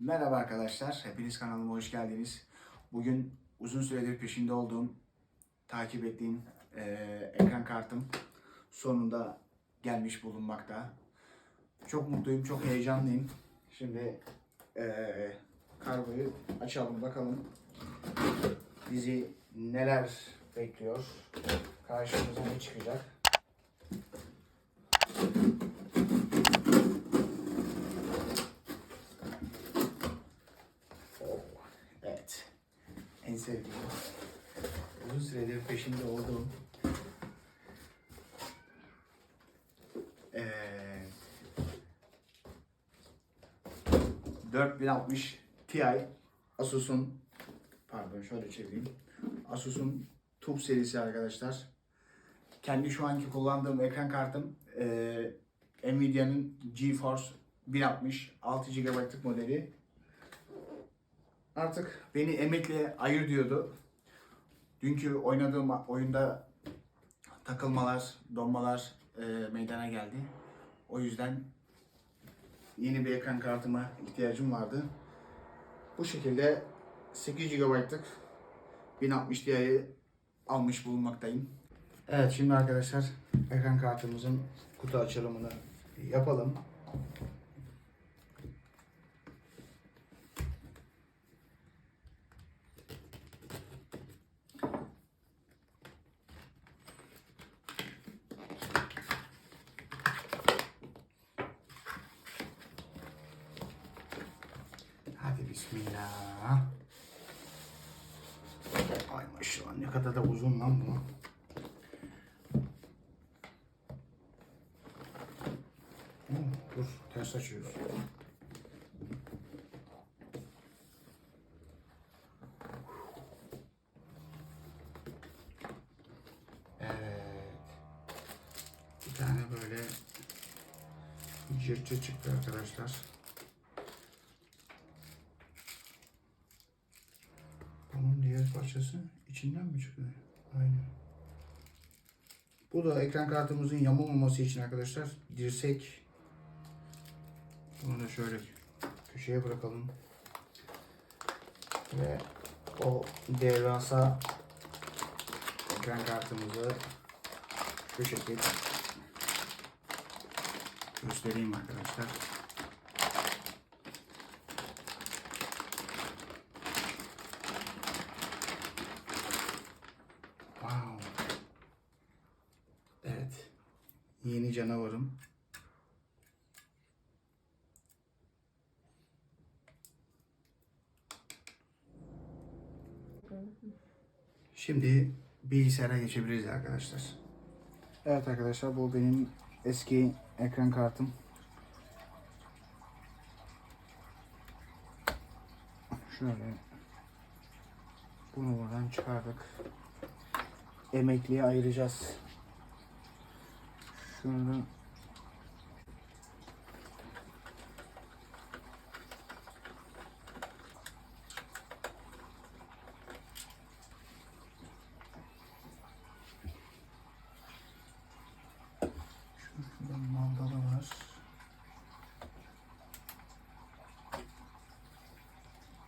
Merhaba arkadaşlar, hepiniz kanalıma hoş geldiniz. Bugün uzun süredir peşinde olduğum, takip ettiğim eee, ekran kartım sonunda gelmiş bulunmakta. Çok mutluyum, çok heyecanlıyım. Şimdi eee kargoyu açalım bakalım bizi neler bekliyor, karşımıza ne çıkacak. Sevdiğim. Uzun süredir peşinde olduğum. Ee, 4060 Ti Asus'un pardon şöyle çevireyim. Asus'un TUF serisi arkadaşlar. Kendi şu anki kullandığım ekran kartım ee, Nvidia'nın GeForce 1060 6 GB'lık modeli. Artık beni emekle ayır diyordu. Dünkü oynadığım oyunda takılmalar, donmalar e, meydana geldi. O yüzden yeni bir ekran kartıma ihtiyacım vardı. Bu şekilde 8 GB'lık 1060 Ti'yi almış bulunmaktayım. Evet şimdi arkadaşlar ekran kartımızın kutu açılımını yapalım. Bismillah. Ay maşallah ne kadar da uzun lan bu. Dur ters açıyoruz. Evet. Bir tane böyle cırtı çıktı arkadaşlar. Parçası içinden mi çıkıyor? Aynen. Bu da ekran kartımızın yamulmaması için arkadaşlar dirsek. Bunu da şöyle köşeye bırakalım. Ve o devasa ekran kartımızı şu şekilde göstereyim arkadaşlar. Wow. Evet. Canavarım. Şimdi bilgisayara geçebiliriz arkadaşlar. Evet arkadaşlar bu benim eski ekran kartım. Şöyle bunu buradan çıkardık. Emekliye ayıracağız. Var.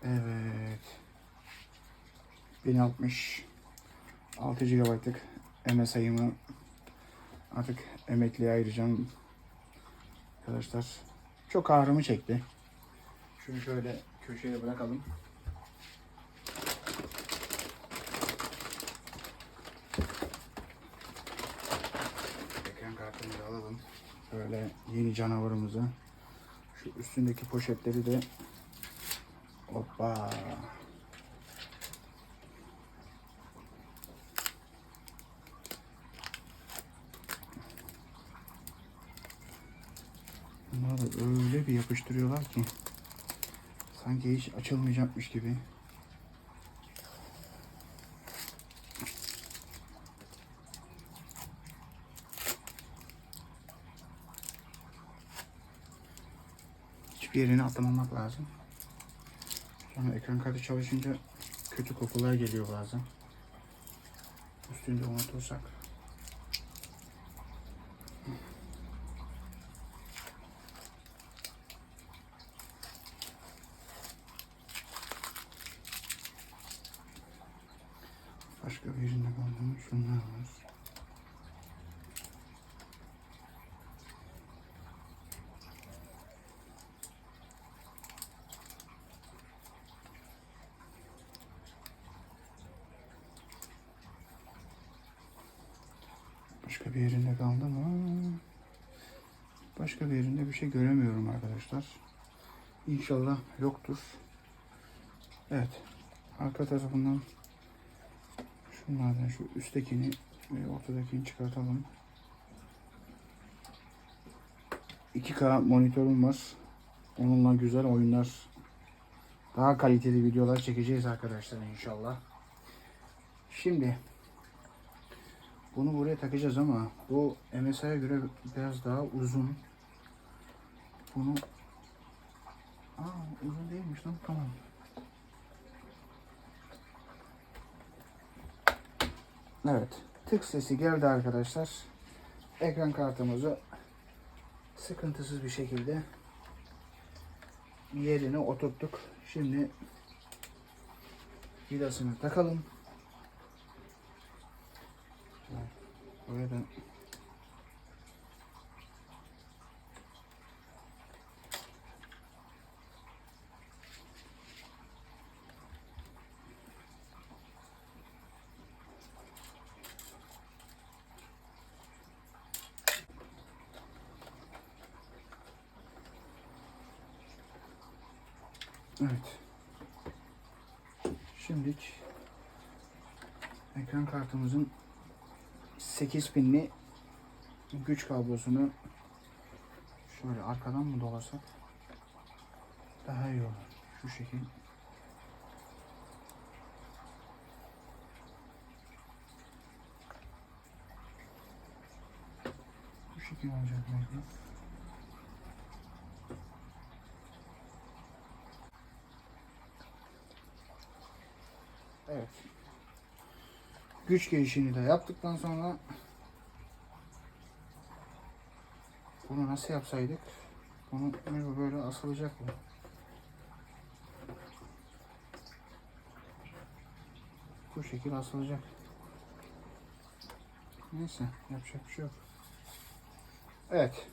Evet. 1060 6 GB'lık MSI'ımı artık emekliye ayıracağım. Arkadaşlar çok ağrımı çekti. Şunu şöyle köşeye bırakalım. Ekran kartımızı alalım. Böyle yeni canavarımızı. Şu üstündeki poşetleri de Hoppa. Bunları öyle bir yapıştırıyorlar ki sanki hiç açılmayacakmış gibi. Hiçbir yerini atlamamak lazım. Sonra ekran kartı çalışınca kötü kokular geliyor bazen. Üstünde unutursak. Başka bir yerinde kaldı mı? Şunlar var. Başka bir yerinde kaldı mı? Başka bir yerinde bir şey göremiyorum arkadaşlar. İnşallah yoktur. Evet. Arka tarafından şunlardan şu üsttekini ve ortadakini çıkartalım. 2K monitörüm var. Onunla güzel oyunlar, daha kaliteli videolar çekeceğiz arkadaşlar inşallah. Şimdi bunu buraya takacağız ama bu MSI'ye göre biraz daha uzun. Bunu Aa uzun değilmiş lan tamam. Evet. Tık sesi geldi arkadaşlar. Ekran kartımızı sıkıntısız bir şekilde yerine oturttuk. Şimdi vidasını takalım. Buraya Evet. Şimdilik ekran kartımızın 8 pinli güç kablosunu şöyle arkadan mı dolasak daha iyi olur. Şu şekil. Bu şekil olacak belki. Evet. Güç gelişini de yaptıktan sonra bunu nasıl yapsaydık? Bunu böyle asılacak bu. Bu şekil asılacak. Neyse yapacak bir şey yok. Evet.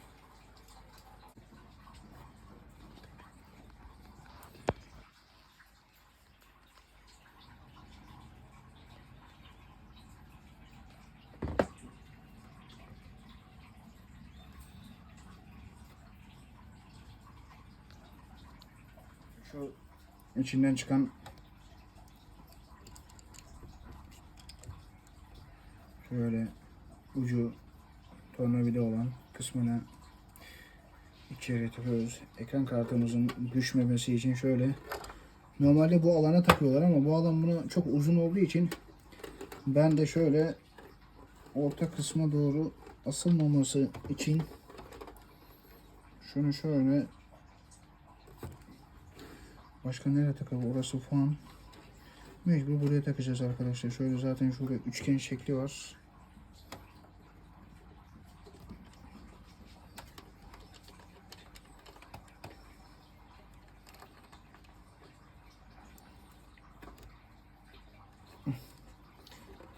Şu içinden çıkan şöyle ucu tornavida olan kısmına içeri takıyoruz. Ekran kartımızın düşmemesi için şöyle normalde bu alana takıyorlar ama bu alan buna çok uzun olduğu için ben de şöyle orta kısma doğru asılmaması için şunu şöyle Başka nereye takalım? Orası fan. Mecbur buraya takacağız arkadaşlar. Şöyle zaten şurada üçgen şekli var.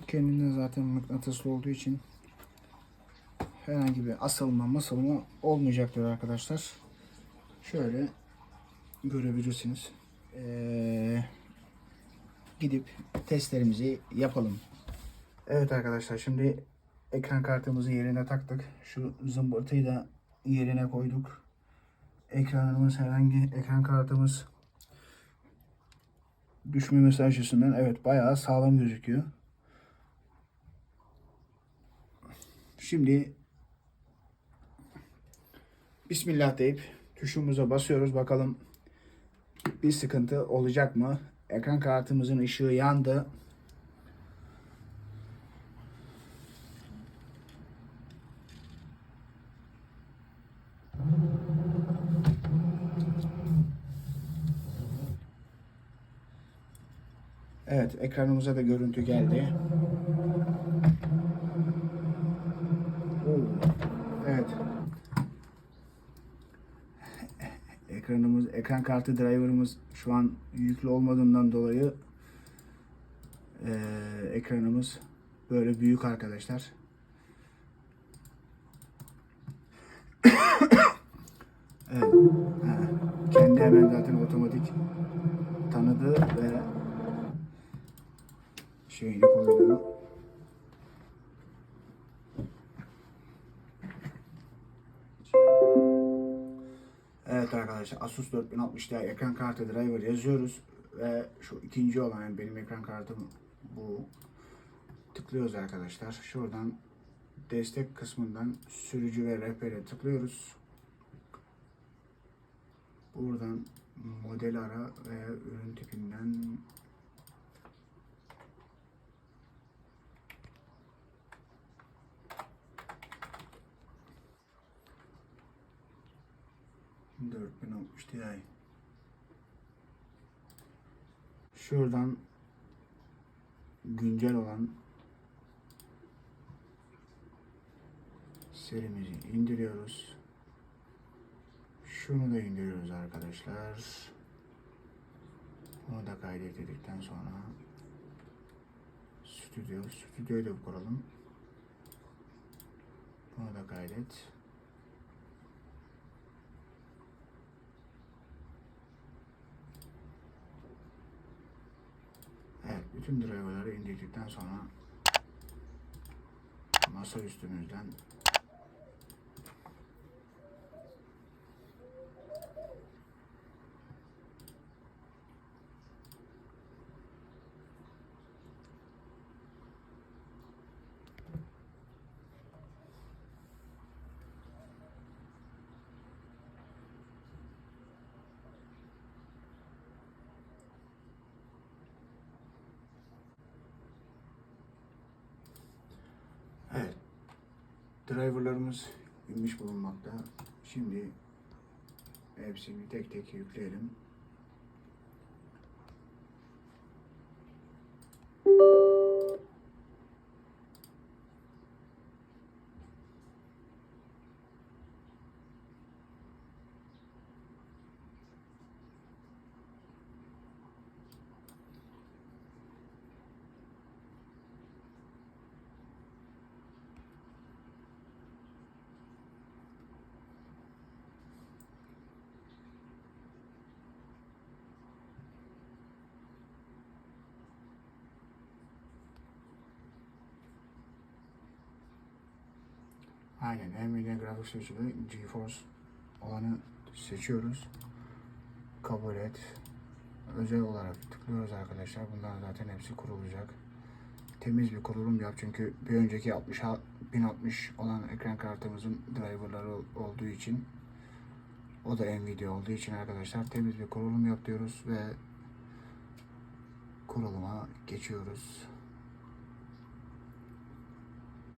Kendinden zaten mıknatıslı olduğu için herhangi bir asılma masılma olmayacaktır arkadaşlar. Şöyle görebilirsiniz. Ee, gidip testlerimizi yapalım. Evet arkadaşlar şimdi ekran kartımızı yerine taktık. Şu zımbırtıyı da yerine koyduk. Ekranımız herhangi ekran kartımız düşmemesi açısından evet bayağı sağlam gözüküyor. Şimdi Bismillah deyip tuşumuza basıyoruz bakalım bir sıkıntı olacak mı? Ekran kartımızın ışığı yandı. Evet, ekranımıza da görüntü geldi. Oo, Evet. ekranımız, ekran kartı driver'ımız şu an yüklü olmadığından dolayı Ee, ekranımız böyle büyük arkadaşlar. evet. ha, Kendi hemen zaten otomatik tanıdı ve şeyini koydu. Evet arkadaşlar Asus 4060 Ti ekran kartı driver yazıyoruz ve şu ikinci olan yani benim ekran kartım bu. Tıklıyoruz arkadaşlar. Şuradan destek kısmından sürücü ve rehbere tıklıyoruz. Buradan model ara veya ürün tipinden Dört bin altmış Ti. Şuradan güncel olan serimizi indiriyoruz. Şunu da indiriyoruz arkadaşlar. Bunu da kaydettikten sonra stüdyo, stüdyoyu da kuralım. Bunu da kaydet. Evet, bütün driverları indirdikten sonra masa üstümüzden Evet. Driverlarımız inmiş bulunmakta. Şimdi hepsini tek tek yükleyelim. Aynen Nvidia grafik seçili GeForce olanı seçiyoruz. Kabul et. Özel olarak tıklıyoruz arkadaşlar. Bunlar zaten hepsi kurulacak. Temiz bir kurulum yap çünkü bir önceki 60 1060 olan ekran kartımızın driverları olduğu için o da Nvidia olduğu için arkadaşlar temiz bir kurulum yap diyoruz ve kuruluma geçiyoruz.